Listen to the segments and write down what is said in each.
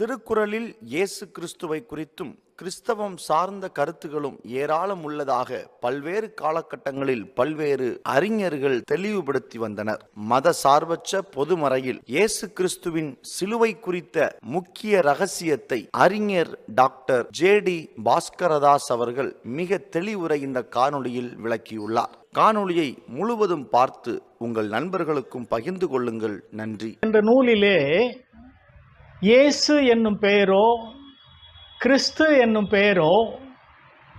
திருக்குறளில் இயேசு கிறிஸ்துவை குறித்தும் கிறிஸ்தவம் சார்ந்த கருத்துகளும் ஏராளம் உள்ளதாக பல்வேறு காலகட்டங்களில் பல்வேறு அறிஞர்கள் தெளிவுபடுத்தி வந்தனர். மத சார்பற்ற பொதுமறையில் இயேசு கிறிஸ்துவின் சிலுவை குறித்த முக்கிய ரகசியத்தை அறிஞர் டாக்டர் ஜே டி பாஸ்கரதாஸ் அவர்கள் மிக தெளிவுரை இந்த காணொளியில் விளக்கியுள்ளார். காணொளியை முழுவதும் பார்த்து உங்கள் நண்பர்களுக்கும் பகிர்ந்து கொள்ளுங்கள். நன்றி. என்ற நூலிலே இயேசு என்னும் பெயரோ கிறிஸ்து என்னும் பெயரோ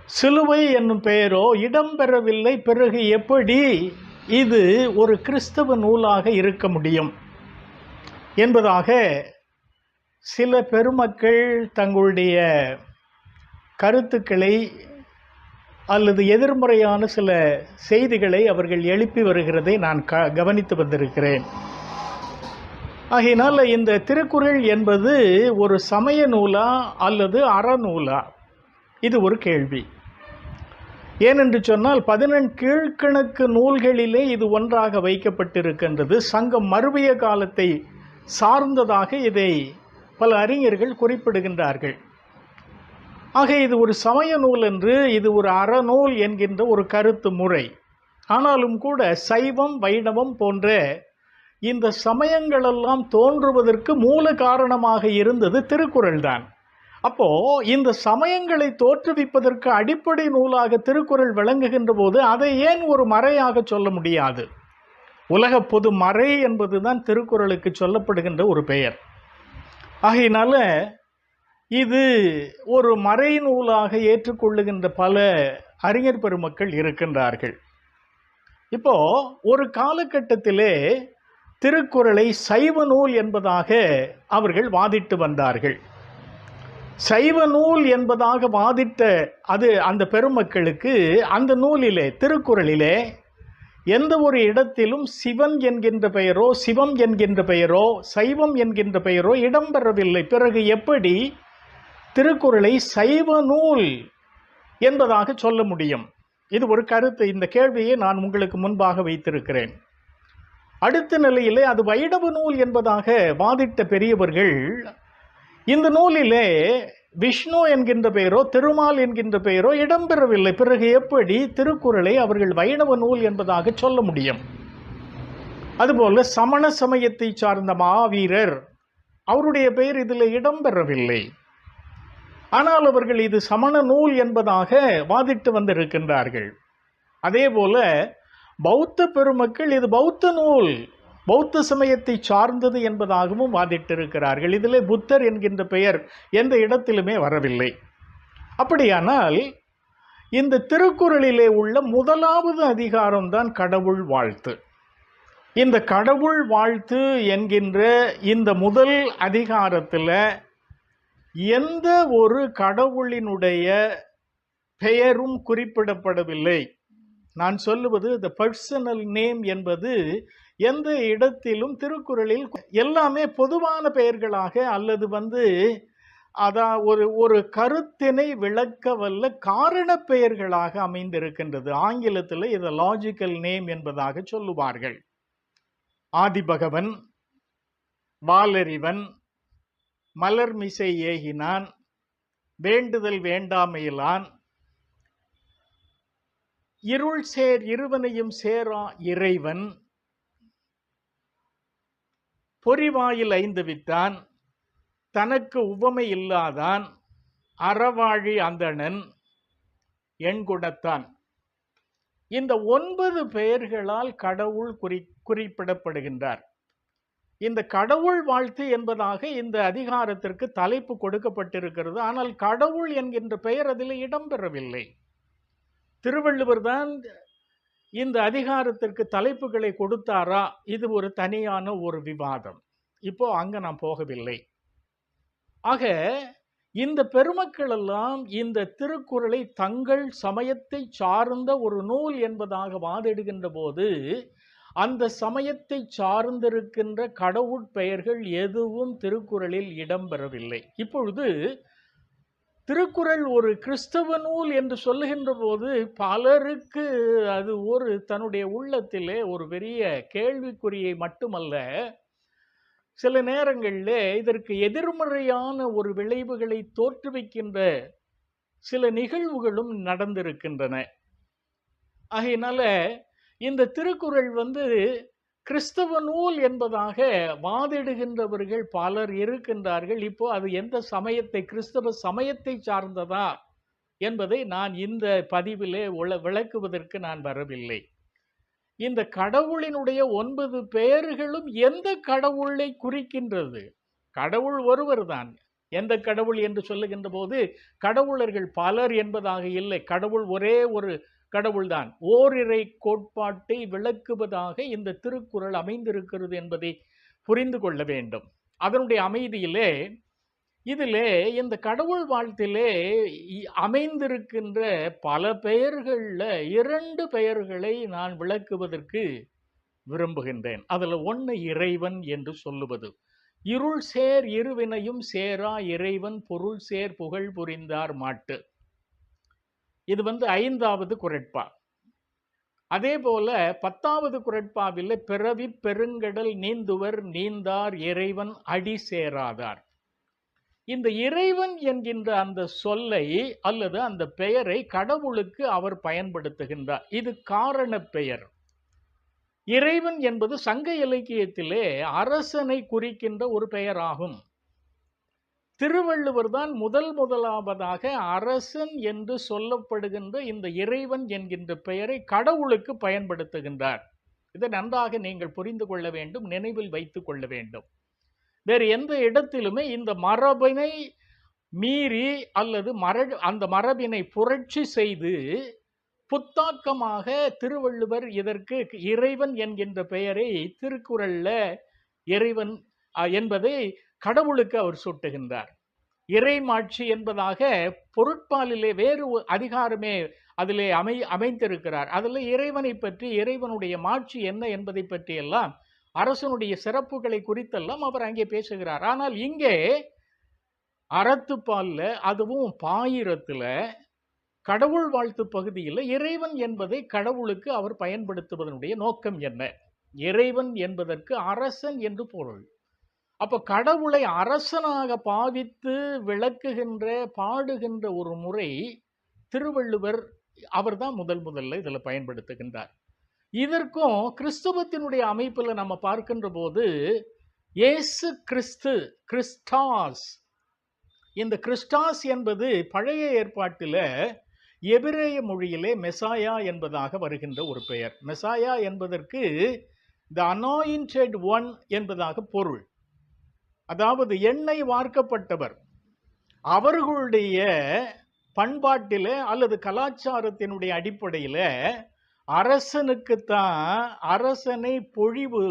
சிலுவை என்னும் பெயரோ இடம்பெறவில்லை பிறகு எப்படி இது ஒரு கிறிஸ்தவ நூலாக இருக்க முடியும்? என்பதாக சில பெருமக்கள் தங்களுடைய கருத்துக்களை அல்லது எதிர்மறையான சில செய்திகளை அவர்கள் எழுப்பி வருகிறதை நான் க கவனித்து வந்திருக்கிறேன். ஆகையினால் இந்த திருக்குறள் என்பது ஒரு சமய நூலா அல்லது அறநூலா இது ஒரு கேள்வி. ஏனென்று சொன்னால் பதினெண் கீழ்கணக்கு நூல்களிலே இது ஒன்றாக வைக்கப்பட்டிருக்கின்றது. சங்கம் மறுவிய காலத்தை சார்ந்ததாக இதை பல அறிஞர்கள் குறிப்பிடுகின்றார்கள். ஆக இது ஒரு சமய நூல் என்று இது ஒரு அறநூல் என்கின்ற ஒரு கருத்து முறை. ஆனாலும் கூட சைவம் வைணவம் போன்ற இந்த சமயங்களெல்லாம் தோன்றுவதற்கு மூல காரணமாக இருந்தது திருக்குறள் தான் அப்போ இந்த சமயங்களை தோற்றுவிப்பதற்கு அடிப்படை நூலாக திருக்குறள் விளங்குகின்ற போது அதை ஏன் ஒரு மறையாக சொல்ல முடியாது? உலக பொது மறை என்பதுதான் திருக்குறளுக்கு சொல்லப்படுகின்ற ஒரு பெயர். ஆகையினால இது ஒரு மறை நூலாக ஏற்றுக்கொள்ளுகின்ற பல அறிஞர் பெருமக்கள் இருக்கின்றார்கள். இப்போ ஒரு காலகட்டத்திலே திருக்குறளை சைவ நூல் என்பதாக அவர்கள் வாதிட்டு வந்தார்கள். சைவ நூல் என்பதாக வாதிட்ட அது அந்த பெருமக்களுக்கு அந்த நூலிலே திருக்குறளிலே எந்த ஒரு இடத்திலும் சிவன் என்கின்ற பெயரோ சிவம் என்கின்ற பெயரோ சைவம் என்கின்ற பெயரோ இடம்பெறவில்லை பிறகு எப்படி திருக்குறளை சைவ நூல் என்பதாக சொல்ல முடியும்? இது ஒரு கருத்து. இந்த கேள்வியை நான் உங்களுக்கு முன்பாக வைத்திருக்கிறேன். அடுத்த நிலையிலே அது வைணவ நூல் என்பதாக வாதிட்ட பெரியவர்கள் இந்த நூலிலே விஷ்ணு என்கின்ற பெயரோ திருமால் என்கின்ற பெயரோ இடம்பெறவில்லை. பிறகு எப்படி திருக்குறளை அவர்கள் வைணவ நூல் என்பதாக சொல்ல முடியும்? அதுபோல சமண சமயத்தை சார்ந்த மாவீரர் அவருடைய பெயர் இதில் இடம்பெறவில்லை. ஆனால் அவர்கள் இது சமண நூல் என்பதாக வாதிட்டு வந்திருக்கின்றார்கள். அதே போல பௌத்த பெருமக்கள் இது பௌத்த நூல். பௌத்த சமயத்தை சார்ந்தது என்பதாகவும் வாதிட்டிருக்கிறார்கள். இதில் புத்தர் என்கின்ற பெயர் எந்த இடத்திலுமே வரவில்லை. அப்படியானால் இந்த திருக்குறளிலே உள்ள முதலாவது அதிகாரம்தான் கடவுள் வாழ்த்து. இந்த கடவுள் வாழ்த்து என்கின்ற இந்த முதல் அதிகாரத்தில் எந்த ஒரு கடவுளினுடைய பெயரும் குறிப்பிடப்படவில்லை. நான் சொல்லுவது த பர்சனல் நேம் என்பது எந்த இடத்திலும் திருக்குறளில் எல்லாமே பொதுவான பெயர்களாக அல்லது வந்து அதான் ஒரு ஒரு கருத்தினை விளக்க வல்ல காரண பெயர்களாக அமைந்திருக்கின்றது. ஆங்கிலத்தில் இதை லாஜிக்கல் நேம் என்பதாக சொல்லுவார்கள். ஆதிபகவன் வாலறிவன் மலர்மிசை ஏகினான் வேண்டுதல் வேண்டாமையிலான் இருள் சேர் இருவனையும் சேரா இறைவன். பொறிவாயில் ஐந்து விட்டான் தனக்கு உவமை இல்லாதான் அறவாழி அந்தணன் எண்குணத்தான் இந்த ஒன்பது பெயர்களால் கடவுள் குறி குறிப்பிடப்படுகின்றார். இந்த கடவுள் வாழ்த்து என்பதாக இந்த அதிகாரத்திற்கு தலைப்பு கொடுக்கப்பட்டிருக்கிறது. ஆனால் கடவுள் என்கின்ற பெயர் அதில் இடம்பெறவில்லை. திருவள்ளுவர் தான் இந்த அதிகாரத்திற்கு தலைப்புகளை கொடுத்தாரா? இது ஒரு தனியான ஒரு விவாதம். இப்போ அங்கே நான் போகவில்லை. ஆக இந்த பெருமக்கள் எல்லாம் இந்த திருக்குறளை தங்கள் சமயத்தை சார்ந்த ஒரு நூல் என்பதாக வாதிடுகின்ற போது அந்த சமயத்தை சார்ந்திருக்கின்ற கடவுட் பெயர்கள் எதுவும் திருக்குறளில் இடம்பெறவில்லை இப்பொழுது திருக்குறள் ஒரு கிறிஸ்தவ நூல் என்று சொல்லுகின்ற போது பலருக்கு அது ஒரு தன்னுடைய உள்ளத்திலே ஒரு பெரிய கேள்விக்குறியை மட்டுமல்ல சில நேரங்களில் இதற்கு எதிர்மறையான ஒரு விளைவுகளை தோற்றுவிக்கின்ற சில நிகழ்வுகளும் நடந்திருக்கின்றன. ஆகையினால இந்த திருக்குறள் வந்து கிறிஸ்தவ நூல் என்பதாக வாதிடுகின்றவர்கள் பலர் இருக்கின்றார்கள். இப்போ அது எந்த சமயத்தை கிறிஸ்தவ சமயத்தை சார்ந்ததா என்பதை நான் இந்த பதிவிலே விளக்குவதற்கு நான் வரவில்லை. இந்த கடவுளினுடைய ஒன்பது பெயர்களும் எந்த கடவுளை குறிக்கின்றது? கடவுள் ஒருவர் தான் எந்த கடவுள் என்று சொல்லுகின்ற போது கடவுளர்கள் பலர் என்பதாக இல்லை. கடவுள் ஒரே ஒரு கடவுள்தான். ஓரிரை கோட்பாட்டை விளக்குவதாக இந்த திருக்குறள் அமைந்திருக்கிறது என்பதை புரிந்து கொள்ள வேண்டும். அதனுடைய அமைதியிலே இதிலே இந்த கடவுள் வாழ்த்திலே இ- அமைந்திருக்கின்ற பல பெயர்களில் இரண்டு பெயர்களை நான் விளக்குவதற்கு விரும்புகின்றேன். அதில் ஒன்று இறைவன் என்று சொல்லுவது. இருள் சேர் இருவினையும் சேரா இறைவன் பொருள் சேர் புகழ் புரிந்தார் மாட்டு. இது வந்து ஐந்தாவது குரட்பா. அதே போல பத்தாவது குரட்பாவில் பிறவி பெருங்கடல் நீந்துவர் நீந்தார் இறைவன் அடி சேராதார். இந்த இறைவன் என்கின்ற அந்த சொல்லை அல்லது அந்த பெயரை கடவுளுக்கு அவர் பயன்படுத்துகின்றார். இது காரண பெயர். இறைவன் என்பது சங்க இலக்கியத்திலே அரசனை குறிக்கின்ற ஒரு பெயராகும். திருவள்ளுவர் தான் முதல் முதலாவதாக அரசன் என்று சொல்லப்படுகின்ற இந்த இறைவன் என்கின்ற பெயரை கடவுளுக்கு பயன்படுத்துகின்றார். இதை நன்றாக நீங்கள் புரிந்து கொள்ள வேண்டும் நினைவில் வைத்து கொள்ள வேண்டும். வேறு எந்த இடத்திலுமே இந்த மரபினை மீறி அல்லது மர அந்த மரபினை புரட்சி செய்து புத்தாக்கமாக திருவள்ளுவர் இதற்கு இறைவன் என்கின்ற பெயரை திருக்குறளில் இறைவன் என்பதை கடவுளுக்கு அவர் சூட்டுகின்றார். இறைமாட்சி என்பதாக பொருட்பாலிலே வேறு ஒரு அதிகாரமே அதிலே அமை அமைந்திருக்கிறார். அதில் இறைவனை பற்றி இறைவனுடைய மாட்சி என்ன என்பதை பற்றியெல்லாம் அரசனுடைய சிறப்புகளை குறித்தெல்லாம் அவர் அங்கே பேசுகிறார். ஆனால் இங்கே அறத்துப்பாலில் அதுவும் பாயிரத்தில் கடவுள் வாழ்த்து பகுதியில் இறைவன் என்பதை கடவுளுக்கு அவர் பயன்படுத்துவதனுடைய நோக்கம் என்ன? இறைவன் என்பதற்கு அரசன் என்று பொருள். அப்போ கடவுளை அரசனாக பாவித்து விளக்குகின்ற பாடுகின்ற ஒரு முறை திருவள்ளுவர் அவர்தான் முதல் முதல்ல இதில் பயன்படுத்துகின்றார். இதற்கும் கிறிஸ்தவத்தினுடைய அமைப்பில் நம்ம பார்க்கின்ற போது இயேசு கிறிஸ்து கிறிஸ்டாஸ் இந்த கிறிஸ்டாஸ் என்பது பழைய ஏற்பாட்டில் எபிரேய மொழியிலே மெசாயா என்பதாக வருகின்ற ஒரு பெயர். மெசாயா என்பதற்கு த அனாயிண்டட் ஒன் என்பதாக பொருள். அதாவது எண்ணெய் வார்க்கப்பட்டவர். அவர்களுடைய பண்பாட்டில் அல்லது கலாச்சாரத்தினுடைய அடிப்படையில் அரசனுக்குத்தான் அரசனை பொழிவு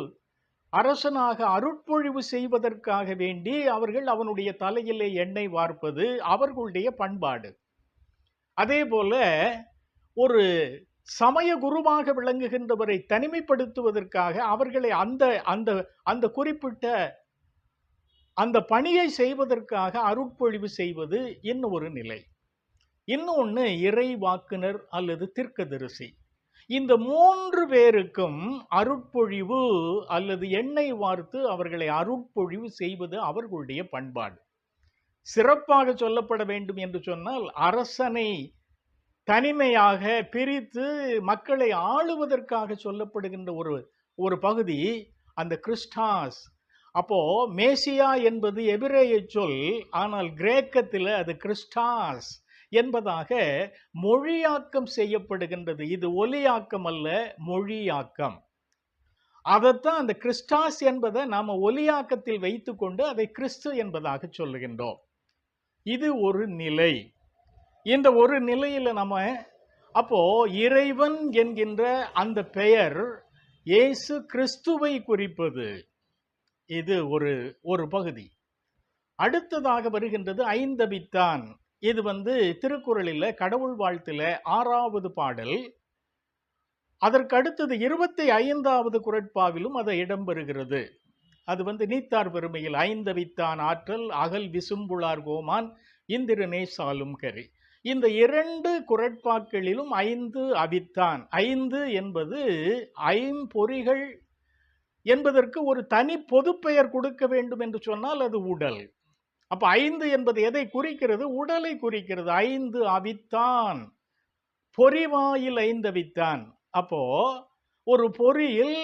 அரசனாக அருட்பொழிவு செய்வதற்காக வேண்டி அவர்கள் அவனுடைய தலையிலே எண்ணெய் வார்ப்பது அவர்களுடைய பண்பாடு. அதே போல ஒரு சமய குருவாக விளங்குகின்றவரை தனிமைப்படுத்துவதற்காக அவர்களை அந்த அந்த அந்த குறிப்பிட்ட அந்த பணியை செய்வதற்காக அருட்பொழிவு செய்வது இன்னும் ஒரு நிலை. இன்னொன்று இறை வாக்குனர் அல்லது தீர்க்கதரிசி. இந்த மூன்று பேருக்கும் அருட்பொழிவு அல்லது எண்ணெய் வார்த்து அவர்களை அருட்பொழிவு செய்வது அவர்களுடைய பண்பாடு. சிறப்பாக சொல்லப்பட வேண்டும் என்று சொன்னால் அரசனை தனிமையாக பிரித்து மக்களை ஆளுவதற்காக சொல்லப்படுகின்ற ஒரு ஒரு பகுதி அந்த கிறிஸ்டாஸ் அப்போ மேசியா என்பது எபிரேய சொல் ஆனால் கிரேக்கத்தில் அது கிறிஸ்டாஸ் என்பதாக மொழியாக்கம் செய்யப்படுகின்றது. இது ஒலியாக்கம் அல்ல மொழியாக்கம். அதைத்தான் அந்த கிறிஸ்டாஸ் என்பதை நாம் ஒலியாக்கத்தில் வைத்துக்கொண்டு அதை கிறிஸ்து என்பதாக சொல்லுகின்றோம். இது ஒரு நிலை. இந்த ஒரு நிலையில் நம்ம அப்போ இறைவன் என்கின்ற அந்த பெயர் இயேசு கிறிஸ்துவை குறிப்பது. இது ஒரு ஒரு பகுதி. அடுத்ததாக வருகின்றது ஐந்தபித்தான். இது வந்து திருக்குறளில் கடவுள் வாழ்த்துல ஆறாவது பாடல். அதற்கு அடுத்தது இருபத்தி ஐந்தாவது குரட்பாவிலும் அது இடம்பெறுகிறது. அது வந்து நீத்தார் பெருமையில் ஐந்தவித்தான் ஆற்றல் அகல் விசும்புளார் கோமான் இந்திரனே சாலும் கரி. இந்த இரண்டு குரட்பாக்களிலும் ஐந்து அவித்தான் ஐந்து என்பது ஐம்பொறிகள் என்பதற்கு ஒரு தனி பொதுப்பெயர் கொடுக்க வேண்டும் என்று சொன்னால் அது உடல். அப்போ ஐந்து என்பது எதை குறிக்கிறது? உடலை குறிக்கிறது. ஐந்து அவித்தான். பொறிவாயில் ஐந்தவித்தான் அப்போ ஒரு பொறியில்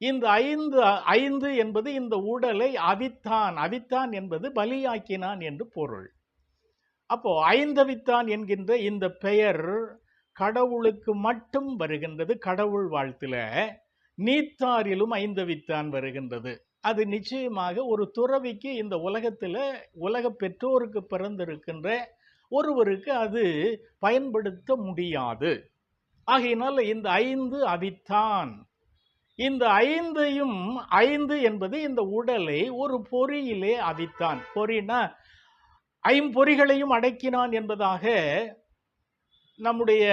இந்த ஐந்து ஐந்து என்பது இந்த உடலை அவித்தான். அவித்தான் என்பது பலியாக்கினான் என்று பொருள். அப்போ ஐந்தவித்தான் என்கின்ற இந்த பெயர் கடவுளுக்கு மட்டும் வருகின்றது. கடவுள் வாழ்த்தில் நீத்தாரிலும் ஐந்தவித்தான் வருகின்றது. அது நிச்சயமாக ஒரு துறவிக்கு இந்த உலகத்தில் உலக பெற்றோருக்கு பிறந்திருக்கின்ற ஒருவருக்கு அது பயன்படுத்த முடியாது. ஆகையினால் இந்த ஐந்து அவித்தான். இந்த ஐந்தையும் ஐந்து என்பது இந்த உடலை ஒரு பொறியிலே அவித்தான். பொறினா ஐம்பொறிகளையும் அடக்கினான் என்பதாக நம்முடைய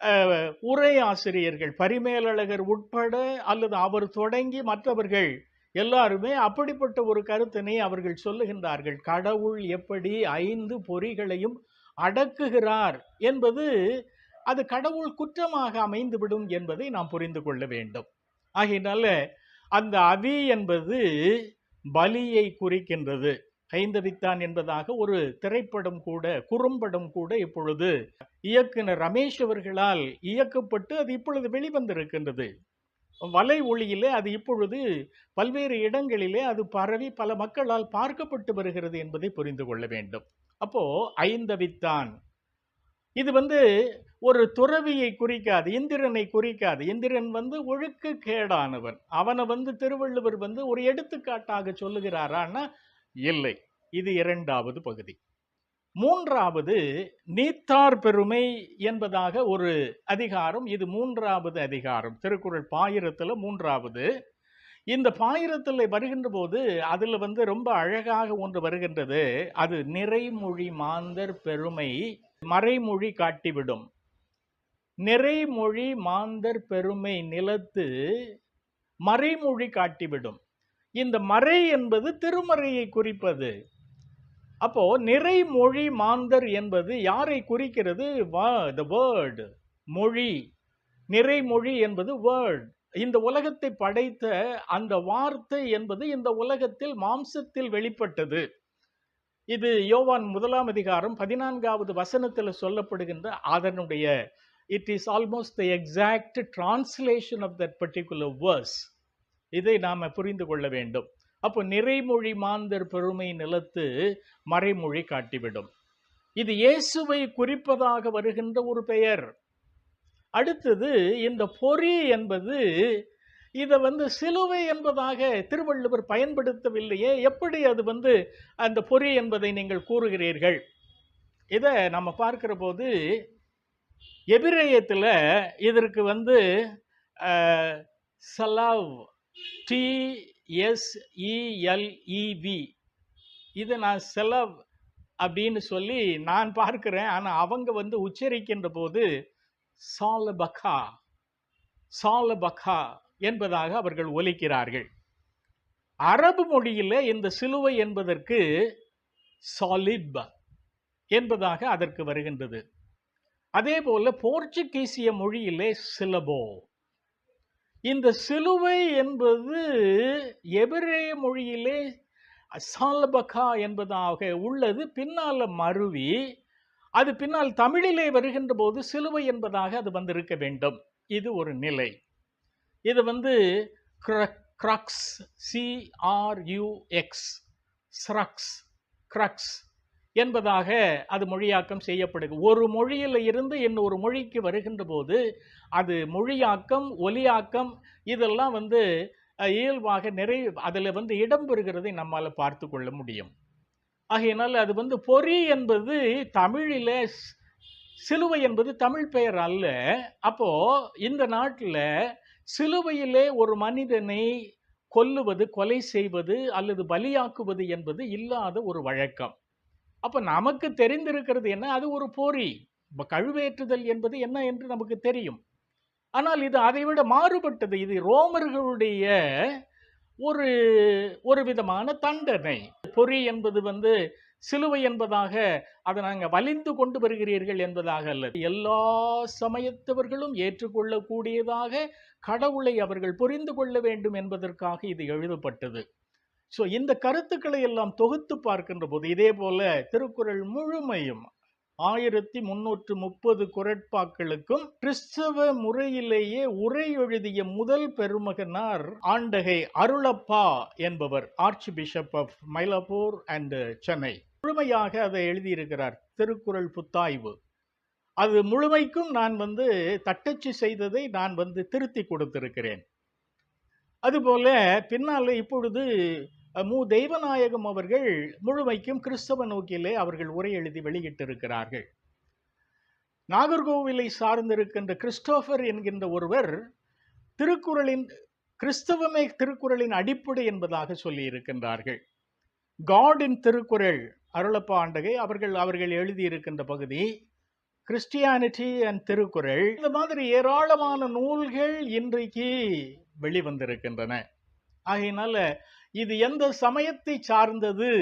உரையாசிரியர்கள் உரை ஆசிரியர்கள் பரிமேலழகர் உட்பட அல்லது அவர் தொடங்கி மற்றவர்கள் எல்லாருமே அப்படிப்பட்ட ஒரு கருத்தினை அவர்கள் சொல்லுகின்றார்கள். கடவுள் எப்படி ஐந்து பொறிகளையும் அடக்குகிறார் என்பது அது கடவுள் குற்றமாக அமைந்துவிடும் என்பதை நாம் புரிந்து கொள்ள வேண்டும். ஆகையினால அந்த அவி என்பது பலியை குறிக்கின்றது. ஐந்தவித்தான் என்பதாக ஒரு திரைப்படம் கூட குறும்படம் கூட இப்பொழுது இயக்குனர் ரமேஷ் அவர்களால் இயக்கப்பட்டு அது இப்பொழுது வெளிவந்திருக்கின்றது. வலை ஒளியிலே அது இப்பொழுது பல்வேறு இடங்களிலே அது பரவி பல மக்களால் பார்க்கப்பட்டு வருகிறது என்பதை புரிந்து கொள்ள வேண்டும். அப்போ ஐந்தவித்தான் இது வந்து ஒரு துறவியை குறிக்காது இந்திரனை குறிக்காது. இந்திரன் வந்து ஒழுக்க கேடானவன். அவனை வந்து திருவள்ளுவர் வந்து ஒரு எடுத்துக்காட்டாக சொல்லுகிறாரான்னா இல்லை. இது இரண்டாவது பகுதி. மூன்றாவது நீத்தார் பெருமை என்பதாக ஒரு அதிகாரம் இது மூன்றாவது அதிகாரம். திருக்குறள் பாயிரத்தில் மூன்றாவது. இந்த பாயிரத்தில் வருகின்ற போது அதில் வந்து ரொம்ப அழகாக ஒன்று வருகின்றது. அது நிறைமொழி மாந்தர் பெருமை மறைமொழி காட்டிவிடும். நிறைமொழி மாந்தர் பெருமை நிலத்து மறைமொழி காட்டிவிடும். இந்த மறை என்பது திருமறையை குறிப்பது. அப்போ நிறைமொழி மாந்தர் என்பது யாரை குறிக்கிறது? த வேர்டு மொழி. நிறைமொழி என்பது வேர்ட் இந்த உலகத்தை படைத்த அந்த வார்த்தை என்பது இந்த உலகத்தில் மாம்சத்தில் வெளிப்பட்டது. இது யோவான் முதலாம் அதிகாரம் பதினான்காவது வசனத்தில் சொல்லப்படுகின்ற அதனுடைய it is almost the exact translation of that particular verse இதை நாம் புரிந்து கொள்ள வேண்டும். அப்போ நிறைமொழி மாந்தர் பெருமை நிலத்து மறைமொழி காட்டிவிடும். இது இயேசுவை குறிப்பதாக வருகின்ற ஒரு பெயர். அடுத்தது இந்த பொறி என்பது இதை வந்து சிலுவை என்பதாக திருவள்ளுவர் பயன்படுத்தவில்லையே எப்படி அது வந்து அந்த பொறி என்பதை நீங்கள் கூறுகிறீர்கள்? இதை நம்ம பார்க்கிற போது எபிரேயத்தில் இதற்கு வந்து சலாவ் டிஎஸ்இஎல்இவி இதை நான் செலவ் அப்படின்னு சொல்லி நான் பார்க்கிறேன். ஆனால் அவங்க வந்து உச்சரிக்கின்ற போது சாலபகா சாலபகா என்பதாக அவர்கள் ஒலிக்கிறார்கள். அரபு மொழியில் இந்த சிலுவை என்பதற்கு சாலிப் என்பதாக அதற்கு வருகின்றது. அதே போல போர்ச்சுகீசிய மொழியிலே சிலபோ. இந்த சிலுவை என்பது எபிரேய மொழியிலே சாலபகா என்பதாக உள்ளது. பின்னால் மருவி அது பின்னால் தமிழிலே வருகின்ற போது சிலுவை என்பதாக அது வந்திருக்க வேண்டும். இது ஒரு நிலை. இது வந்து கிரக்ஸ் சிஆர்யூஎக்ஸ் ஸ்ரக்ஸ் கிரக்ஸ். என்பதாக அது மொழியாக்கம் செய்யப்படுது. ஒரு மொழியில் இருந்து இன்னொரு மொழிக்கு வருகின்ற போது அது மொழியாக்கம் ஒலியாக்கம் இதெல்லாம் வந்து இயல்பாக நிறை அதில் வந்து இடம்பெறுகிறதை நம்மால் பார்த்து கொள்ள முடியும். ஆகையினால் அது வந்து பொறி என்பது தமிழில் சிலுவை என்பது தமிழ் பெயர் அல்ல. அப்போது இந்த நாட்டில் சிலுவையிலே ஒரு மனிதனை கொல்லுவது கொலை செய்வது அல்லது பலியாக்குவது என்பது இல்லாத ஒரு வழக்கம். அப்போ நமக்கு தெரிந்திருக்கிறது என்ன? அது ஒரு பொறி. இப்போ கழுவேற்றுதல் என்பது என்ன என்று நமக்கு தெரியும். ஆனால் இது அதைவிட மாறுபட்டது. இது ரோமர்களுடைய ஒரு ஒரு விதமான தண்டனை. பொறி என்பது வந்து சிலுவை என்பதாக அதை நாங்கள் வலிந்து கொண்டு வருகிறீர்கள் என்பதாக அல்ல. எல்லா சமயத்தவர்களும் ஏற்றுக்கொள்ளக்கூடியதாக கடவுளை அவர்கள் புரிந்து கொள்ள வேண்டும் என்பதற்காக இது எழுதப்பட்டது. ஸோ இந்த கருத்துக்களை எல்லாம் தொகுத்து பார்க்கின்ற போது இதே போல திருக்குறள் முழுமையும் ஆயிரத்தி முன்னூற்று முப்பது குரட்பாக்களுக்கும் கிறிஸ்தவ முறையிலேயே உரை எழுதிய முதல் பெருமகனார் ஆண்டகை அருளப்பா என்பவர் archbishop of Mylapore and Chennai. முழுமையாக அதை எழுதியிருக்கிறார் திருக்குறள் புத்தாய்வு. அது முழுமைக்கும் நான் வந்து தட்டச்சு செய்ததை நான் வந்து திருத்தி கொடுத்திருக்கிறேன். அதுபோல பின்னால் இப்பொழுது மு தெய்வநாயகம் அவர்கள் முழுமைக்கும் கிறிஸ்தவ நோக்கிலே அவர்கள் உரை எழுதி வெளியிட்டிருக்கிறார்கள். நாகர்கோவிலை சார்ந்திருக்கின்ற கிறிஸ்டோபர் என்கின்ற ஒருவர் திருக்குறளின் கிறிஸ்தவமே திருக்குறளின் அடிப்படை என்பதாக சொல்லி இருக்கின்றார்கள் காடின் திருக்குறள் அருளப்பா ஆண்டகை அவர்கள் அவர்கள் எழுதியிருக்கின்ற பகுதி கிறிஸ்டியானிட்டி அண்ட் திருக்குறள் இந்த மாதிரி ஏராளமான நூல்கள் இன்றைக்கு வெளிவந்திருக்கின்றன. ஆகையினால இது எந்த சமயத்தை சார்ந்தது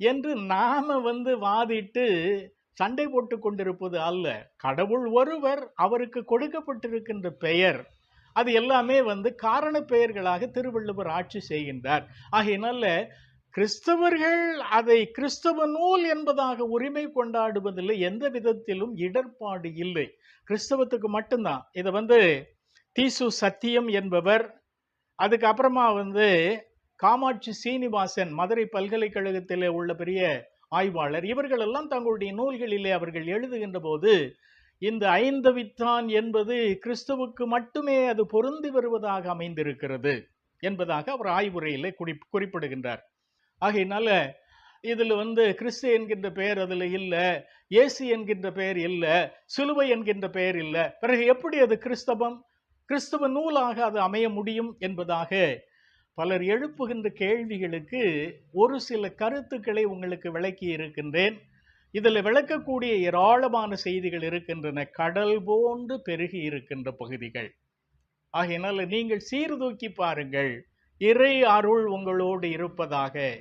என்று நாம வந்து வாதிட்டு சண்டை போட்டு கொண்டிருப்பது அல்ல. கடவுள் ஒருவர் அவருக்கு கொடுக்கப்பட்டிருக்கின்ற பெயர். அது எல்லாமே வந்து காரண பெயர்களாக திருவள்ளுவர் ஆட்சி செய்கின்றார். ஆகையினால கிறிஸ்தவர்கள் அதை கிறிஸ்தவ நூல் என்பதாக உரிமை கொண்டாடுவதில் எந்த விதத்திலும் இடர்பாடு இல்லை. கிறிஸ்தவத்துக்கு மட்டும்தான். இதை வந்து தீசு சத்தியம் என்பவர் அதுக்கப்புறமா வந்து காமாட்சி சீனிவாசன் மதுரை பல்கலைக்கழகத்திலே உள்ள பெரிய ஆய்வாளர். இவர்கள் எல்லாம் தங்களுடைய நூல்களிலே அவர்கள் எழுதுகின்ற போது இந்த ஐந்தவித்தான் என்பது கிறிஸ்துவுக்கு மட்டுமே அது பொருந்தி வருவதாக அமைந்திருக்கிறது என்பதாக அவர் ஆய்வுரையிலே குறி குறிப்பிடுகின்றார். ஆகையினால இதில் வந்து கிறிஸ்து என்கின்ற பெயர் அதில் இல்லை ஏசி என்கின்ற பெயர் இல்லை சிலுவை என்கின்ற பெயர் இல்லை. பிறகு எப்படி அது கிறிஸ்தவம்? கிறிஸ்தவ நூலாக அது அமைய முடியும் என்பதாக பலர் எழுப்புகின்ற கேள்விகளுக்கு ஒரு சில கருத்துக்களை உங்களுக்கு விளக்கி இருக்கின்றேன். இதில் விளக்கக்கூடிய ஏராளமான செய்திகள் இருக்கின்றன. கடல் போன்று பெருகி இருக்கின்ற பகுதிகள். ஆகையினால நீங்கள் சீர்தூக்கி பாருங்கள். இறை அருள் உங்களோடு இருப்பதாக.